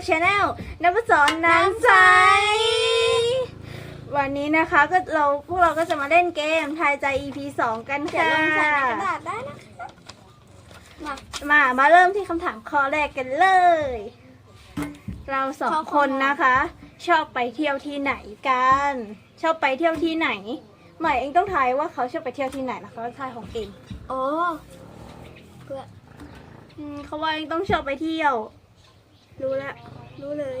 กับชาแนลนับสอนน้ำใส วันนี้นะคะก็เราพวกเราก็จะมาเล่นเกมทายใจ EP 2 กันเขียนค่ะ ลงใส่ในกระดาษได้นะคะมามามาเริ่มที่คำถามข้อแรกกันเลย เราสองคนนะคะ ชอบไปเที่ยวที่ไหนกัน ชอบไปเที่ยวที่ไหนหมายเองต้องทายว่าเขาชอบไปเที่ยวที่ไหนนะคะทายของเองโอ้เพื่ออืมเขาว่าเองต้องชอบไปเที่ยว รู้ละ รู้เลย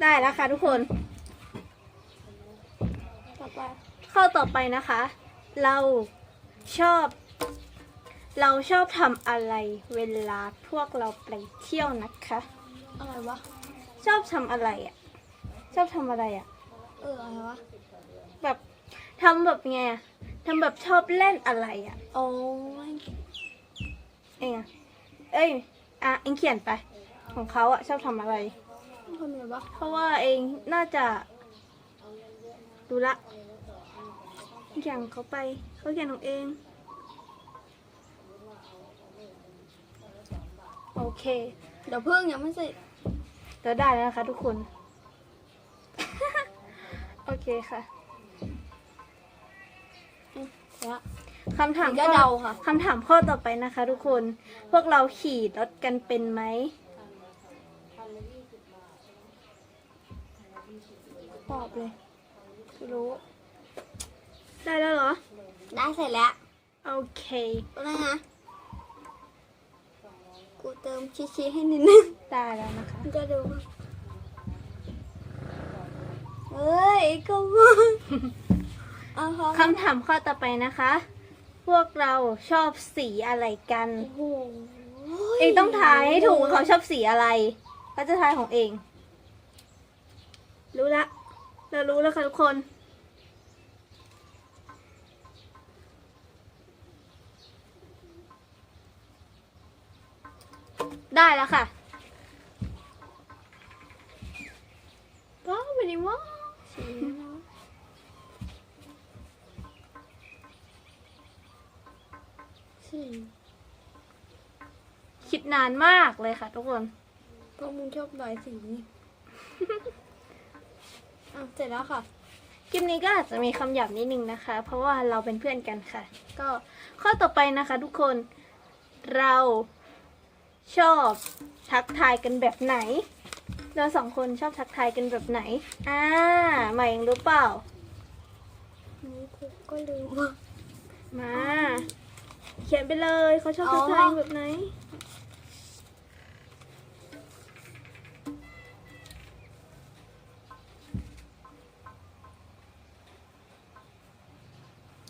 ได้แล้วค่ะทุกคน ต่อไปข้อต่อไปนะคะ เราชอบ เราชอบทำอะไรเวลาพวกเราไปเที่ยวนะคะ อะไรวะ ชอบทำอะไรอะ่ะ ชอบทำอะไรอะ่ะ เอออะไรวะ แบบทำแบบไงอะ ทำแบบชอบเล่นอะไรอะ่ะ โอ้ยเองอะเอ้ย อะ เองเขียนไป ของเขาอะชอบทำอะไร ทำไงวะเพราะว่าเองน่าจะ ดูละเขียนของเขาไป เขาเขียนของเอง โอเค เดี๋ยวเพิ่งยังไม่เสร็จเราได้แล้วนะคะทุกคน โอเคค่ะแล้ว คำถามก็ข้อเดาค่ะคำถามข้อต่อไปนะคะ ทุกคน พวกเราขี่รถกันเป็นไหม ตอบเลยรู้ ได้แล้วเหรอ ได้เสร็จแล้ว โอเคอะไรนะ กูเติมชี้ๆให้นิดนึง ได้แล้วนะคะมันจะดูว่าเฮ้ยก็ว่า เอาพอคำถามข้อต่อไปนะคะ พวกเราชอบสีอะไรกัน โอ้โหเองต้องทายให้ถูกว่าเขาชอบสีอะไรเขาจะทายของเอง รู้ละ เรารู้แล้วค่ะทุกคน ได้แล้วค่ะว้าวไม่ได้ว่า คิดนานมากเลยค่ะ ทุกคนเพราะมึงชอบหลายสีนี่อะเสร็จแล้วค่ะคลิปนี้ก็อาจจะมีคำหยาบนิดนึงนะคะ เพราะว่าเราเป็นเพื่อนกันค่ะ ก็ข้อต่อไปนะคะ ทุกคนเราชอบทักทายกันแบบไหน เราสองคนชอบทักทายกันแบบไหนอ่าใหม่ยังรู้เปล่านี่กูก็ลืมว่ามา เขียนไปเลยเขาชอบทักทายอ๋อแบบไหน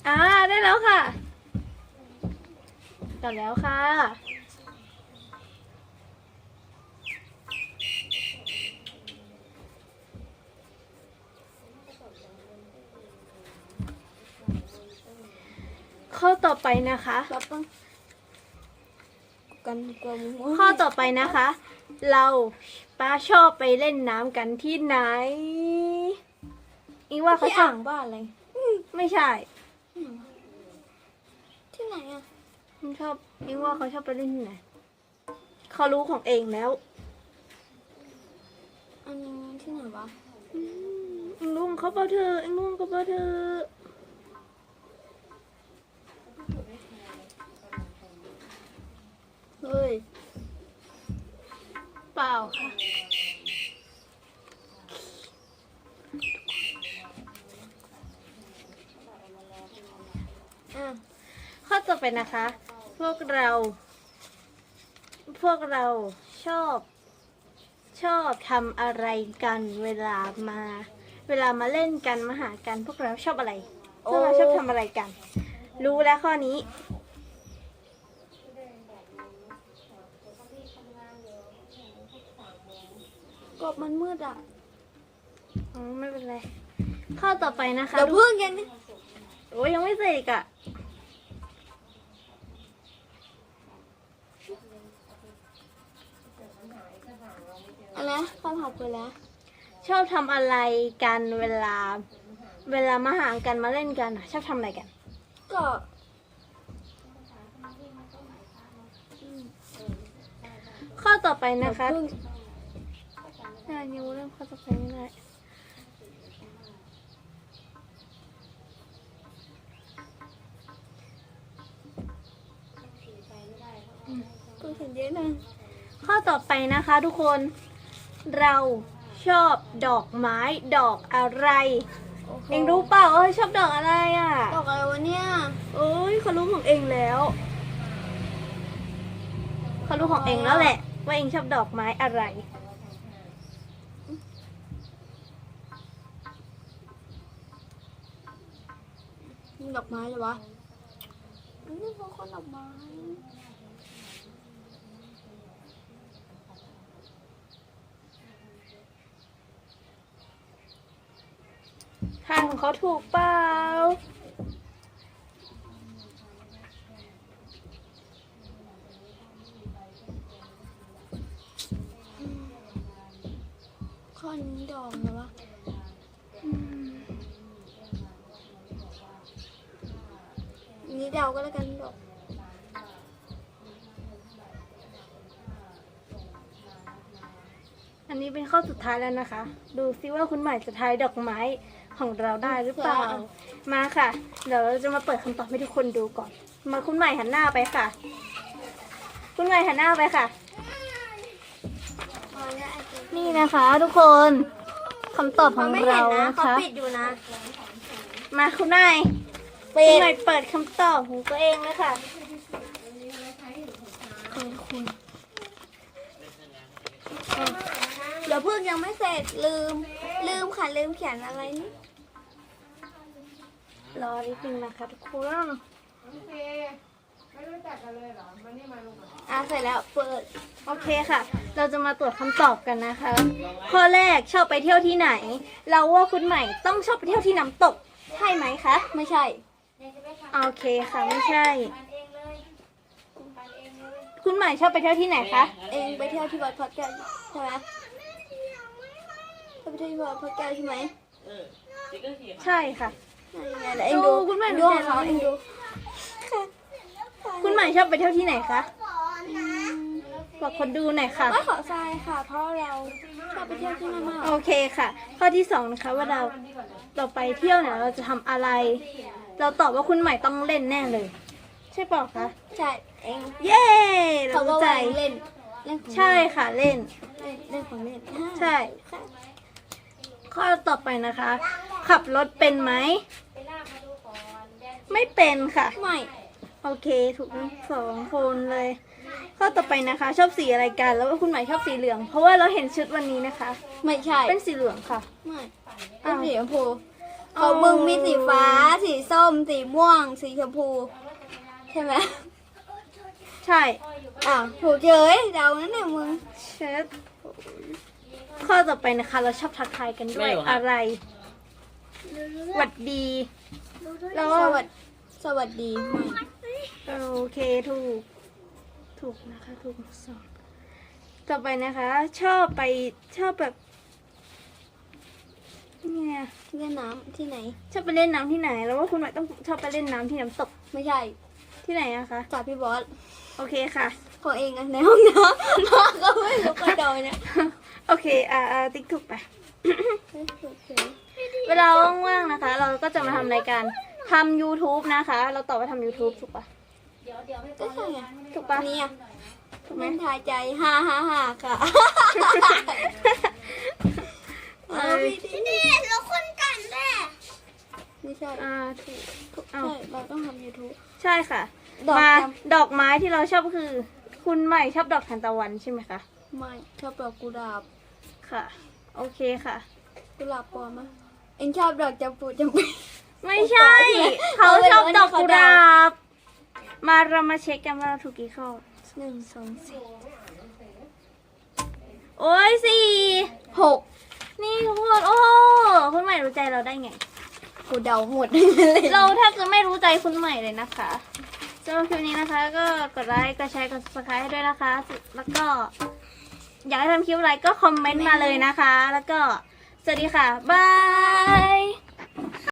อ่าได้แล้วค่ะจบแล้วค่ะ ข้อต่อไปนะคะแบบต้องกันกลัวมึงข้อต่อไปนะคะ เราป้าชอบไปเล่นน้ำกันที่ไหน อีว่าเขาที่ชออ่าบงบ้านอะไรไม่ใช่ที่ไหนอะมันชอบอีว่าเขาชอบไปเล่นที่ไหนเขารู้ของเองแล้วอันนี้ที่ไหนวะอืมเอ็งรู้ของเขาเปล่าเธอเอ็งรู้ของเขาเปล่าเธอ เฮ้ย เปล่า ค่ะข้อต่อไปนะคะ พวกเรา พวกเราชอบชอบทำอะไรกันเวลามา เวลามาเล่นกันมาหากัน พวกเราชอบอะไร พวกเราชอบทำอะไรกัน รู้แล้วข้อนี้ กบมันมืดอะ อ๋อไม่เป็นไร ข้อต่อไปนะคะเดี๋ยวดูเพิ่งยังนะโอ้ยยังไม่เสร็จอีกอะอะไรนะคำถามคือแล้วชอบทำอะไรกันเวลา เวลามาหากันมาเล่นกันอะชอบทำอะไรกัน ก็ข้อต่อไปนะคะเพิ่ง อ่านิ้วเริ่มข้อต่อไปไม่ได้เพิ่งเห็นเยอะนะข้อต่อไปนะคะทุกคน เราชอบดอกไม้ดอกอะไร เองรู้เปล่าเอ้ยชอบดอกอะไรอะ ดอกอะไรวะเนี่ยเอ้ยเขารู้ของเองแล้วเขารู้ของเองแล้วแหละ ว่าเองชอบดอกไม้อะไร ดอกไม้เลยวะนี่พวกคนดอกไม้ทางของเขาถูกเปล่าข้อนี้ดอกเลยวะ นนี้เดาก็แล้วกันดอกอันนี้เป็นข้อสุดท้ายแล้วนะคะ ดูซิว่าคุณใหม่จะทายดอกไม้ของเราได้หรือเปล่า มาค่ะ เดี๋ยวเราจะมาเปิดคำตอบให้ทุกคนดูก่อน มาคุณใหม่หันหน้าไปค่ะ คุณใหม่หันหน้าไปค่ะ นี่นะคะทุกคนคำตอบของไม่เราเห็นนะนะเขาคะปิดอยู่นะ มาคุณให ม่ปิคุณดใหม่เปิดคำตอบของตัวเองเลยค่ะเดี๋ยวเพิ่งยังไม่เสร็จลืม ลืมค่ะลืมเขียนอะไรนี่รอนิดนึงนะคะทุกคนโอเคไม่รู้จักกันเลยเหรอมานี่มาลูกมาอะเสร็จแล้วเปิดโอเคค่ะ เราจะมาตรวจคำตอบกันนะคะ ข้อแรกชอบไปเที่ยวที่ไหน เราว่าคุณใหม่ต้องชอบไปเที่ยวที่น้ำตก ใช่ไหมคะ ไม่ใช่ โอเคค่ะไม่ใช่คุณใหม่ชอบไปเที่ยวที่ไหนคะเองไปเที่ยวที่วัดพระแก้วใช่ไหมไปเที่ยวที่วัดพระแก้วใช่ไหมใช่ค่ะ นั่นไงแล้วเองดูดูคุณแม่เองดูดูใจของเขาเราเองดู คุณใหม่ชอบไปเที่ยวที่ไหนคะบอกคนดูหน่อยค่ะ ไม่ขอทรายค่ะ เพราะเราชอบไปเที่ยวที่นั่นมากโอเคค่ะ ข้อที่สองนะคะว่าเราเราไปเที่ยวเนี่ยเราจะทำอะไร เราตอบว่าคุณใหม่ต้องเล่นแน่เลย ใช่เปล่าคะใช่เองเย้เราเขาก็รู้ใจว่าเล่นเล่นของใช่ค่ะเล่น เล่นเล่นของเล่นใช่ ค่ะข้อต่อไปนะคะ ขับรถเป็นไหม ไม่เป็นค่ะ ไม่โอเคถูกทั้งสองคนเลย ข้อต่อไปนะคะ ชอบสีอะไรกัน แล้วว่าคุณใหม่ชอบสีเหลือง เพราะว่าเราเห็นชุดวันนี้นะคะ ไม่ใช่เป็นสีเหลืองค่ะ ไม่เป็อ้านวสีชมพู อ๋อเขาบึงมีสีฟ้า สีส้ม สีม่วง สีชมพู ใช่ไหมใช่ อ้าวถูกเฉยเดานั่นแหละมึงเช็ดข้อต่อไปนะคะ เราชอบทักทายกันด้วยอะไรหวัดดี แล้วสวัสดีสวัสดีไม่โอเคถูก ถูกนะคะ ถูกสองต่อไปนะคะ ชอบไปชอบแบบ เนี่ยเล่นน้ำที่ไหน ชอบไปเล่นน้ำที่ไหน แล้วว่าคุณหมายต้องชอบไปเล่นน้ำที่น้ำตกไม่ใช่ที่ไหนอะคะจากพี่บอสโอเคค่ะ ของเองอะในห้องน้ำน้องก็ไม่รู้กระโดดเนี่ยโอเคอ่าอ่าติ๊กถูกไปถูกเฉยเวลาว่างๆนะคะ เราก็จะมาทำรายการทำ YouTube นะคะ เราตอบว่าทำ YouTube ถูกปะก็ใช่ไงถูกปะเนี่ยถูกไหมแม่นทายใจฮ่าฮ่าฮ่าค่ะ เออนี่แล้วคนกันแน่ไม่ใช่อ่าถูกถูกอ้าวใช่เราต้องทำ YouTube ใช่ค่ะ ดอกมาจดอกไม้ที่เราชอบก็คือ คุณใหม่ชอบดอกทานตะวันใช่ไหมคะำไม่ชอบดอกกุหลาบค่ะ โอเคค่ะ กุหลาบปลอมมะเอ็งชอบดอกจำปูจำปี ไม่ใช่ เขาชอบดอกกุหลาบ มาเรามาเช็คกันว่าเราถูกกี่ข้อหนึ่งสองสี่โอ้ยสี่หก นี่ทุกคนโอ้คุณใหม่รู้ใจเราได้ไง กูเดาหมดเลยเราแทบจะไม่รู้ใจคุณใหม่เลยนะคะสำหรับคลิปนี้นะคะ ก็กดไลค์ กดแชร์ กด subscribe ให้ด้วยนะคะ แล้วก็ อยากให้ทำคลิปอะไรก็คอมเมนต์มาเลยนะคะ แล้วก็ สวัสดีค่ะ บาย